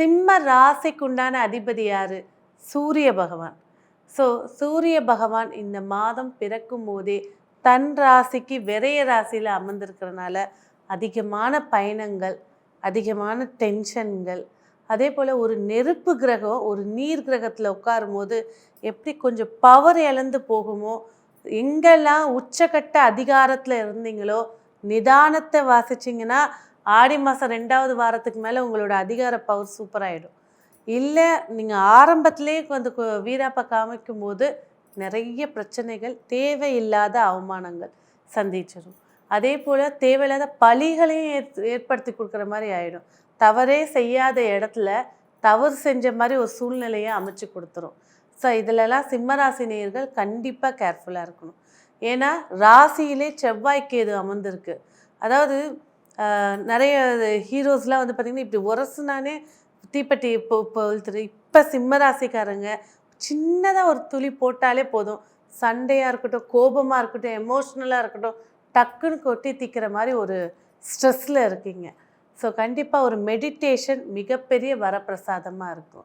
சிம்ம ராசிக்குண்டான அதிபதி யாரு? சூரிய பகவான். ஸோ சூரிய பகவான் இந்த மாதம் பிறக்கும் போதே தன் ராசிக்கு விரைய ராசியில் அமர்ந்திருக்கிறனால அதிகமான பயணங்கள் அதிகமான டென்ஷன்கள் அதே போல் ஒரு நெருப்பு கிரகம் ஒரு நீர் கிரகத்தில் உட்காரும் போது எப்படி கொஞ்சம் பவர் இழந்து போகுமோ எங்கெல்லாம் உச்சக்கட்ட அதிகாரத்தில் இருந்தீங்களோ நிதானத்தை வாசிச்சிங்கன்னா ஆடி மாதம் ரெண்டாவது வாரத்துக்கு மேலே உங்களோட அதிகார பவர் சூப்பராகிடும் இல்லை நீங்கள் ஆரம்பத்துலேயே வந்து கு- காமிக்கும் போது நிறைய பிரச்சனைகள் தேவையில்லாத அவமானங்கள் சந்திச்சிடும். அதே போல் தேவையில்லாத பழிகளையும் ஏற் ஏற்படுத்தி கொடுக்குற மாதிரி ஆகிடும் தவறே செய்யாத இடத்துல தவறு செஞ்ச மாதிரி ஒரு சூழ்நிலையை அமைச்சு கொடுத்துரும். ஸோ இதிலெல்லாம் சிம்மராசி நேயர்கள் கண்டிப்பாக கேர்ஃபுல்லாக இருக்கணும். ஏன்னா ராசியிலே செவ்வாய்க்கு கேது அமர்ந்திருக்கு? அதாவது நிறைய ஹீரோஸ்லாம் வந்து பார்த்திங்கன்னா இப்படி உரசுனானே தீப்பெட்டி இப்போ இப்போ இப்போ சிம்மராசிக்காரங்க சின்னதாக ஒரு துளி போட்டாலே போதும். சண்டையாக இருக்கட்டும் கோபமாக இருக்கட்டும் எமோஷ்னலாக இருக்கட்டும் டக்குன்னு கொட்டி தீக்கிற மாதிரி ஒரு ஸ்ட்ரெஸ்ஸில் இருக்கீங்க. ஸோ கண்டிப்பாக ஒரு மெடிடேஷன் மிகப்பெரிய வரப்பிரசாதமாக இருக்கும்.